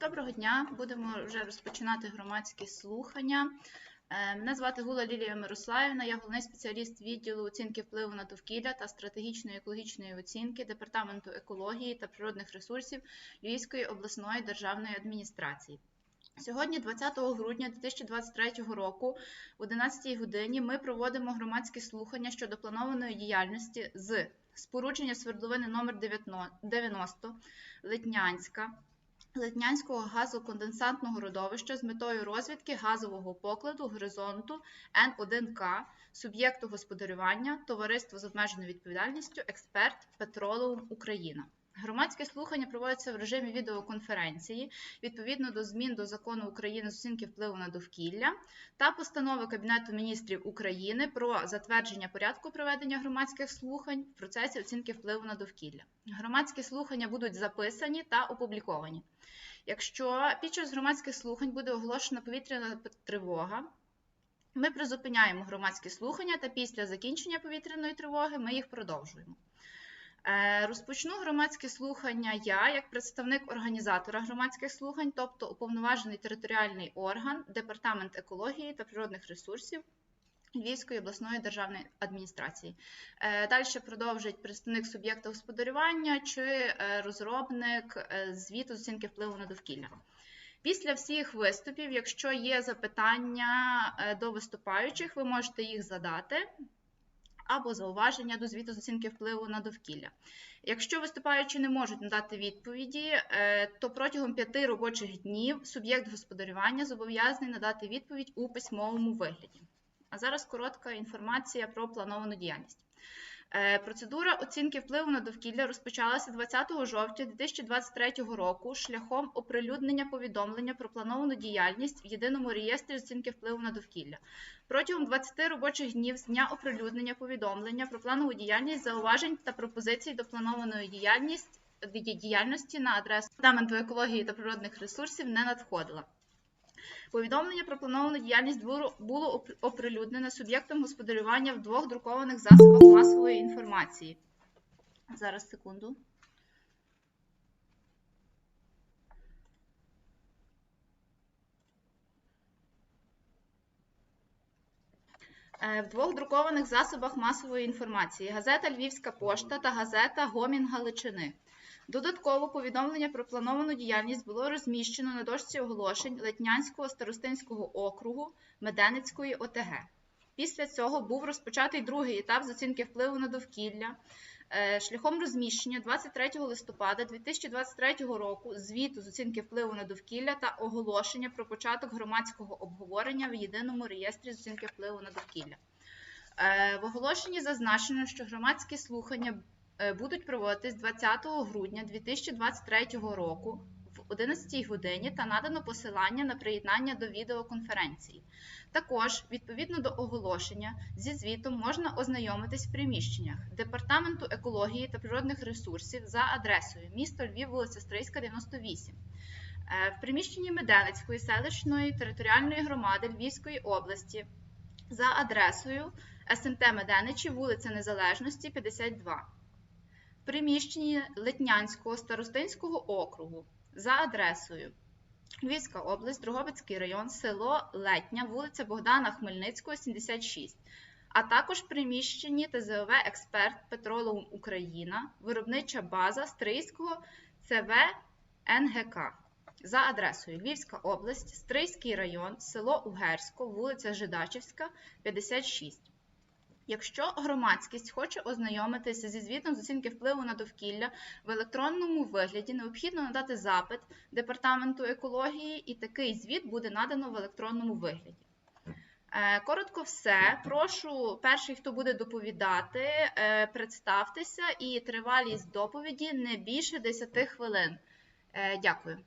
Доброго дня. Будемо вже розпочинати громадські слухання. Е, Мене звати Гула Лілія Мирославівна, я головний спеціаліст відділу оцінки впливу на довкілля та стратегічної екологічної оцінки Департаменту екології та природних ресурсів Львівської обласної державної адміністрації. Сьогодні, 20 грудня 2023 року, в 11 годині, ми проводимо громадські слухання щодо планованої діяльності з спорудження свердловини номер 90 Литнянська Литнянського газоконденсантного родовища з метою розвідки газового покладу горизонту Н1К суб'єкту господарювання Товариство з обмеженою відповідальністю Експерт Петролеум Україна. Громадське слухання проводиться в режимі відеоконференції відповідно до змін до закону України з оцінки впливу на довкілля та постанови Кабінету міністрів України про затвердження порядку проведення громадських слухань в процесі оцінки впливу на довкілля. Громадські слухання будуть записані та опубліковані. Якщо під час громадських слухань буде оголошена повітряна тривога, ми призупиняємо громадські слухання та після закінчення повітряної тривоги ми їх продовжуємо. Е, Розпочну громадські слухання я, як представник організатора громадських слухань, тобто уповноважений територіальний орган, Департамент екології та природних ресурсів Львівської обласної державної адміністрації. Е, Далі продовжить представник суб'єкта господарювання чи е, розробник звіту з оцінки впливу на довкілля. Після всіх виступів, якщо є запитання до виступаючих, ви можете їх задати або зауваження до звіту з оцінки впливу на довкілля. Якщо виступаючі не можуть надати відповіді, е, то протягом п'яти робочих днів суб'єкт господарювання зобов'язаний надати відповідь у письмовому вигляді. А зараз коротка інформація про плановану діяльність. Е, Процедура оцінки впливу на довкілля розпочалася 20 жовтня 2023 року шляхом оприлюднення повідомлення про плановану діяльність в єдиному реєстрі оцінки впливу на довкілля. Протягом 20 робочих днів з дня оприлюднення повідомлення про планову діяльність, зауважень та пропозицій до планованої діяльності, діяльності на адресу Департаменту екології та природних ресурсів не надходила. Повідомлення про плановану діяльність було, було оп- оприлюднене суб'єктом господарювання в двох друкованих засобах масової інформації. Зараз секунду. Е, В двох друкованих засобах масової інформації газета Львівська пошта та газета Гомін Галичини. Додатково повідомлення про плановану діяльність було розміщено на дошці оголошень Летнянського старостинського округу Меденицької ОТГ. Після цього був розпочатий другий етап з оцінки впливу на довкілля е, шляхом розміщення 23 листопада 2023 року звіту з оцінки впливу на довкілля та оголошення про початок громадського обговорення в єдиному реєстрі з оцінки впливу на довкілля. Е, В оголошенні зазначено, що громадські слухання будуть проводитись 20 грудня 2023 року в 11 годині та надано посилання на приєднання до відеоконференції. Також, відповідно до оголошення, зі звітом можна ознайомитись в приміщеннях Департаменту екології та природних ресурсів за адресою місто Львів, вулиця Стрийська, 98. Е, В приміщенні Меденицької селищної територіальної громади Львівської області за адресою СМТ Меденичі, вулиця Незалежності, 52. Приміщенні Литнянського старостинського округу за адресою Львівська область, Дрогобицький район, село Летня, вулиця Богдана Хмельницького, 76, а також приміщенні ТЗОВ Експерт Петролеум Україна, виробнича база Стрийського ЦВ НГК за адресою Львівська область, Стрийський район, село Угерсько, вулиця Жидачівська, 56. Якщо громадськість хоче ознайомитися зі звітом з оцінки впливу на довкілля в електронному вигляді, необхідно надати запит Департаменту екології, і такий звіт буде надано в електронному вигляді. Е, Коротко все. Прошу перший, хто буде доповідати, е, представтеся і тривалість доповіді не більше 10 хвилин. Е, Дякую.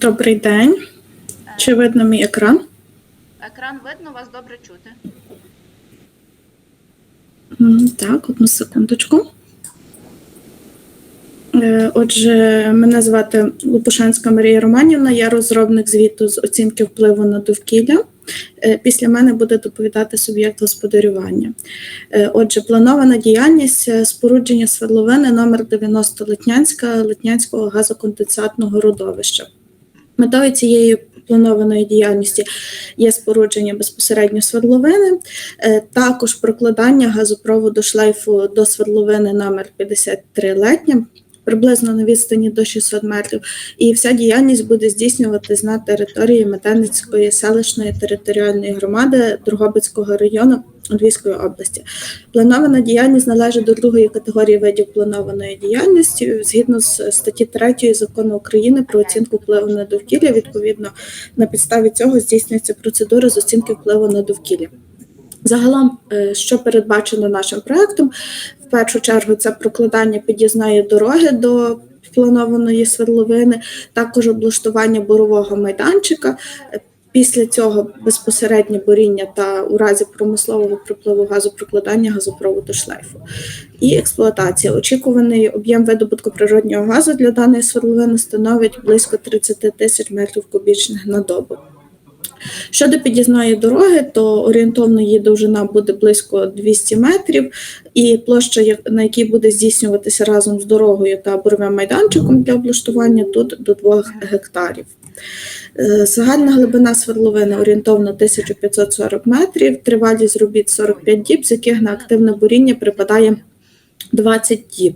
Добрий день. Чи видно мій екран? Екран видно, вас добре чути. Так, одну секундочку. Е, Отже, мене звати Лопушанська Марія Романівна, я розробник звіту з оцінки впливу на довкілля. Е, Після мене буде доповідати суб'єкт господарювання. Е, Отже, планована діяльність спорудження свердловини номер 90 Литнянська Литнянського газоконденсатного родовища. Метою цієї планованої діяльності є спорудження безпосередньо свердловини, е, також прокладання газопроводу шлейфу до свердловини номер 53 летня, приблизно на відстані до 600 метрів. І вся діяльність буде здійснюватись на території Метеницької селищної територіальної громади Другобицького району Львівської області. Планована діяльність належить до другої категорії видів планованої діяльності згідно з статті 3 закону України про оцінку впливу на довкілля. Відповідно, на підставі цього здійснюється процедура з оцінки впливу на довкілля. Загалом, е, що передбачено нашим проектом, в першу чергу це прокладання під'їзної дороги до планованої свердловини, також облаштування бурового майданчика. Після цього безпосереднє буріння та у разі промислового припливу газу прокладання газопроводу шлейфу і експлуатація. Очікуваний об'єм видобутку природнього газу для даної свердловини становить близько 30 тисяч метрів кубічних на добу. Щодо під'їзної дороги, то орієнтовно її довжина буде близько 200 метрів, і площа, на якій буде здійснюватися разом з дорогою та буровим майданчиком для облаштування, тут до 2 гектарів. Е, Загальна глибина свердловини орієнтовно 1540 метрів, тривалість робіт 45 діб, з яких на активне буріння припадає 20 діб.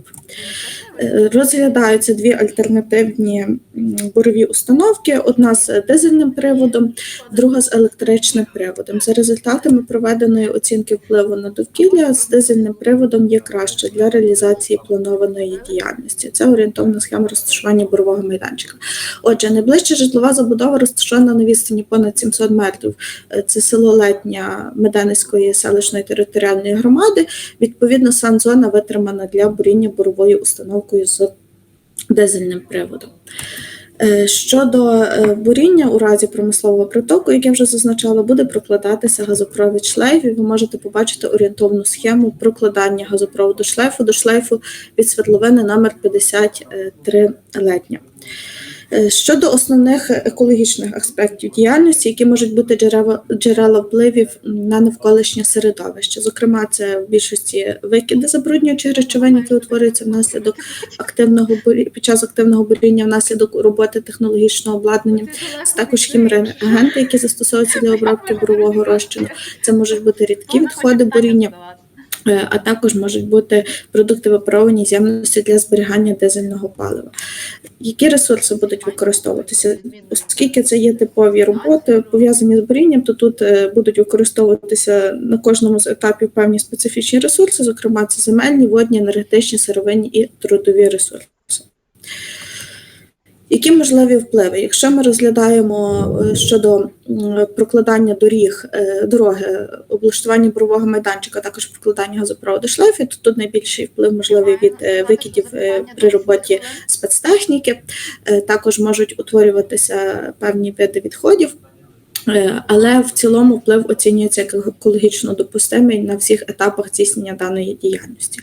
Е, Розглядаються дві альтернативні бурові установки: одна з дизельним приводом, друга з електричним приводом. За результатами проведеної оцінки впливу на довкілля з дизельним приводом є краще для реалізації планованої діяльності. Це орієнтовна схема розташування бурового майданчика. Отже, найближча житлова забудова розташована на відстані понад 700 метрів. Е, Це село Летня Меденської селищної територіальної громади. Відповідно, санзона витримана для буріння буровою установкою з дизельним приводом. Е, Щодо е, буріння у разі промислового притоку, як я вже зазначала, буде прокладатися газопровід шлейф, і ви можете побачити орієнтовну схему прокладання газопроводу шлейфу до шлейфу від свердловини номер 53 летня. Е, Щодо основних екологічних аспектів діяльності, які можуть бути джерела, джерела впливів на навколишнє середовище. Зокрема, це в більшості викиди забруднюючих речовин, які утворюються внаслідок активного під час активного буріння внаслідок роботи технологічного обладнання. Це також хімреагенти, які застосовуються для обробки бурового розчину. Це можуть бути рідкі відходи буріння, а також можуть бути продукти випаровані з ємності для зберігання дизельного палива. Які ресурси будуть використовуватися? Оскільки це є типові роботи, пов'язані з бурінням, то тут е, будуть використовуватися на кожному з етапів певні специфічні ресурси, зокрема це земельні, водні, енергетичні, сировинні і трудові ресурси. Які можливі впливи? Якщо ми розглядаємо е, щодо прокладання доріг, е, дороги, облаштування бурового майданчика, також прокладання газопроводу шлейфів, то тут найбільший вплив можливий від е, викидів при роботі спецтехніки. Також можуть утворюватися певні види відходів. Е, Але в цілому вплив оцінюється як екологічно допустимий на всіх етапах здійснення даної діяльності.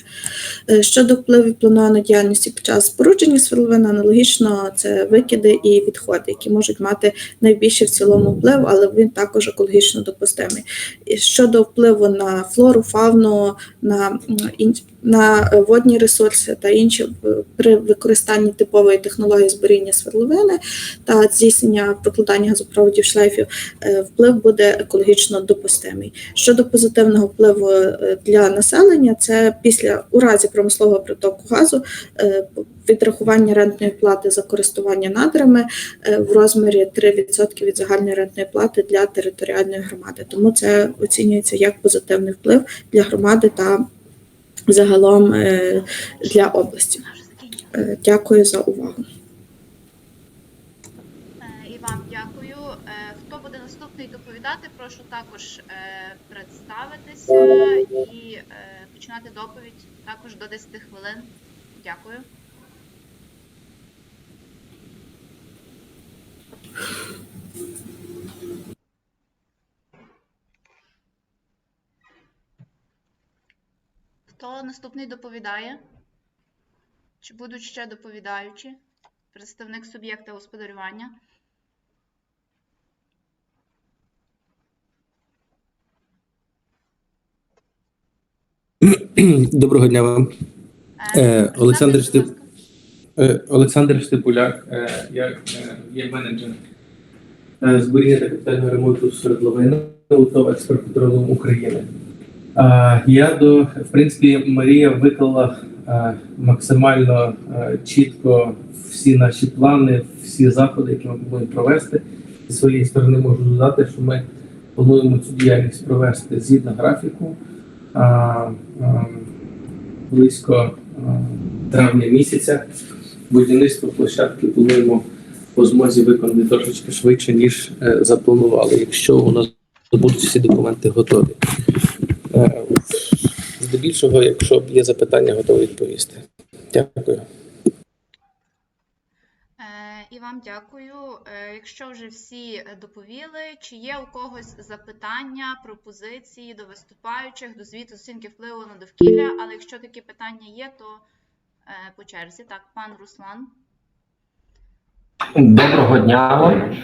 Е, Щодо впливів планованої діяльності під час спорудження свердловин, аналогічно це викиди і відходи, які можуть мати найбільший в цілому вплив, але він також екологічно допустимий. Щодо впливу на флору, фауну, на, на е, водні ресурси та інші при використанні типової технології зберігання свердловини та здійснення прокладання газопроводів шлейфів, е, вплив буде екологічно допустимий. Щодо позитивного впливу е, для населення, це після у разі промислового притоку газу відрахування рентної плати за користування надрами в розмірі 3% від загальної рентної плати для територіальної громади. Тому це оцінюється як позитивний вплив для громади та загалом е, для області. Е, Дякую за увагу. Е, І вам дякую. Хто буде наступний доповідати, прошу також представитися і починати доповідь також до 10 хвилин. Дякую. Хто наступний доповідає? Чи будуть ще доповідаючі? Представник суб'єкта господарювання? Доброго дня вам. Е, Олександр представтесь, Штип- Е, Олександр Штипуляк, е, я е, є менеджер е, зберігання та капітального ремонту свердловини УТОВ «Експерт Петролеум України. Е, Я до в принципі Марія виклала е, максимально е, чітко всі наші плани, всі заходи, які ми повинні провести. Зі своєї сторони можу додати, що ми плануємо цю діяльність провести згідно графіку. Близько травня місяця будівництво площадки плануємо по змозі виконати трошечки швидше, ніж запланували, якщо у нас будуть всі документи готові. Здебільшого, якщо є запитання, готовий відповісти. Дякую. Е, І вам дякую. Е, Якщо вже всі доповіли, чи є у когось запитання, пропозиції до виступаючих, до звіту з оцінки впливу на довкілля, але якщо такі питання є, то е, по черзі. Так, пан Руслан. Доброго дня вам.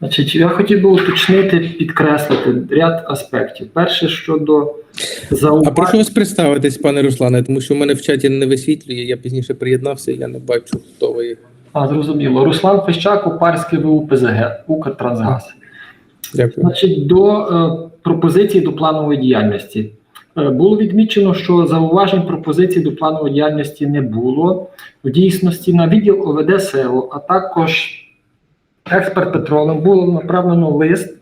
Значить, я хотів би уточнити, підкреслити ряд аспектів. Перше щодо А прошу зауважень. вас представитись, пане Руслане, тому що в мене в чаті не висвітлює, я пізніше приєднався, я не бачу, хто ви. А, зрозуміло. Руслан Фещак, Опарське ВУ ПЗГ, Укртрансгаз. Дякую. Значить, до е, пропозиції до планової діяльності. Е, було відмічено, що зауважень пропозицій до планової діяльності не було. В дійсності на відділ ОВД СЕО, а також експерт Петролем було направлено лист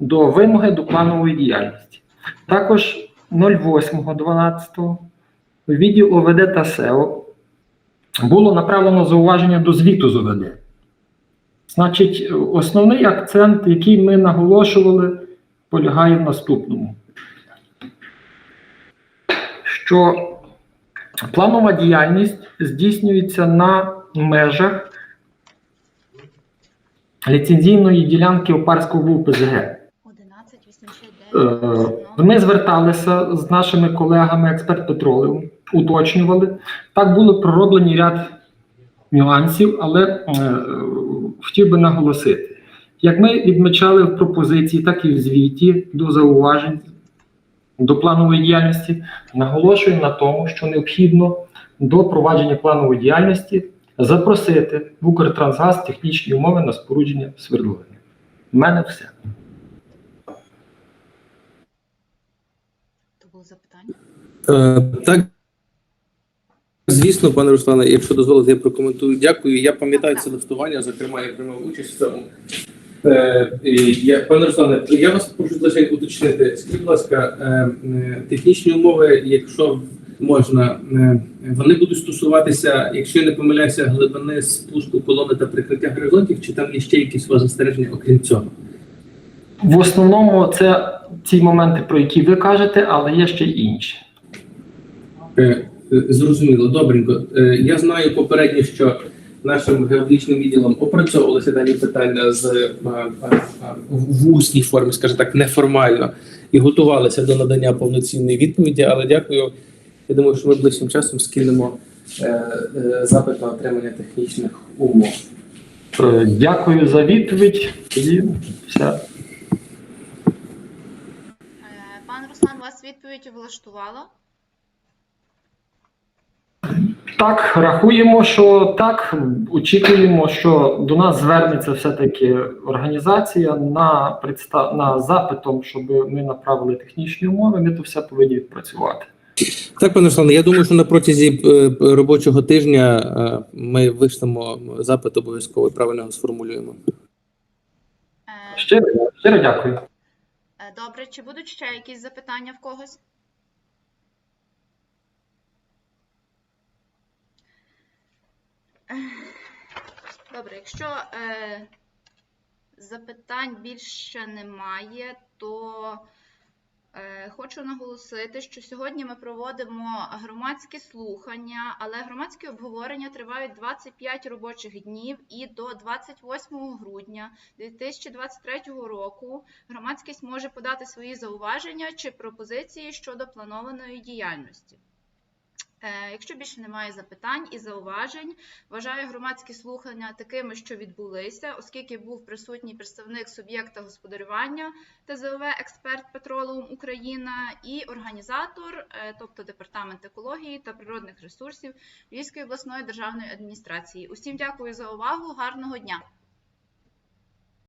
до вимоги до планової діяльності. Також 08.12 у відділ ОВД та СЕО було направлено зауваження до звіту з ОВД. Значить, основний акцент, який ми наголошували, полягає в наступному. Що планова діяльність здійснюється на межах ліцензійної ділянки Опарського ПЗГ. 1189. Е, Ми зверталися з нашими колегами експерт Петролеум, уточнювали. Так були пророблені ряд нюансів, але е, хотів би наголосити. Як ми відмічали в пропозиції, так і в звіті до зауважень до планової діяльності, наголошуємо на тому, що необхідно до провадження планової діяльності запросити в Укртрансгаз технічні умови на спорудження свердловини. У мене все. То було запитання. Е, так, звісно, пане Руслане, якщо дозволите, я прокоментую. Дякую. Я пам'ятаю це листування, зокрема, я приймав участь в цьому. Е, я, пане Руслане, я вас прошу лише уточнити. Скажіть, будь ласка, е, е, технічні умови, якщо можна, е, вони будуть стосуватися, якщо я не помиляюся, глибини спуску колони та прикриття горизонтів, чи там є ще якісь застереження, окрім цього? В основному це ці моменти, про які ви кажете, але є ще й інші. Е, е, Зрозуміло, добренько. Е, Я знаю попередньо, що нашим геологічним відділом опрацьовувалися дані питання з е, в усній формі, скажімо так, неформально, і готувалися до надання повноцінної відповіді. Але дякую. Я думаю, що ми ближчим часом скинемо е, е, запит на отримання технічних умов. Е, Дякую за відповідь. Тоді все. Пан Руслан, вас відповідь влаштувала? Так, рахуємо, що так. Очікуємо, що до нас звернеться все-таки організація на предста... на запитом, щоб ми направили технічні умови. Ми то все повинні відпрацювати. Так, пане Руслане, я думаю, що на протязі е, робочого тижня е, ми вишлемо запит обов'язково і правильно його сформулюємо. Е, Щиро, щиро дякую. Добре, чи будуть ще якісь запитання в когось? Добре, якщо е, запитань більше немає, то хочу наголосити, що сьогодні ми проводимо громадські слухання, але громадські обговорення тривають 25 робочих днів і до 28 грудня 2023 року громадськість може подати свої зауваження чи пропозиції щодо планованої діяльності. Е, Якщо більше немає запитань і зауважень, вважаю громадські слухання такими, що відбулися, оскільки був присутній представник суб'єкта господарювання ТЗОВ експерт Петролеум Україна і організатор, е, тобто департамент екології та природних ресурсів Львівської обласної державної адміністрації. Усім дякую за увагу. Гарного дня!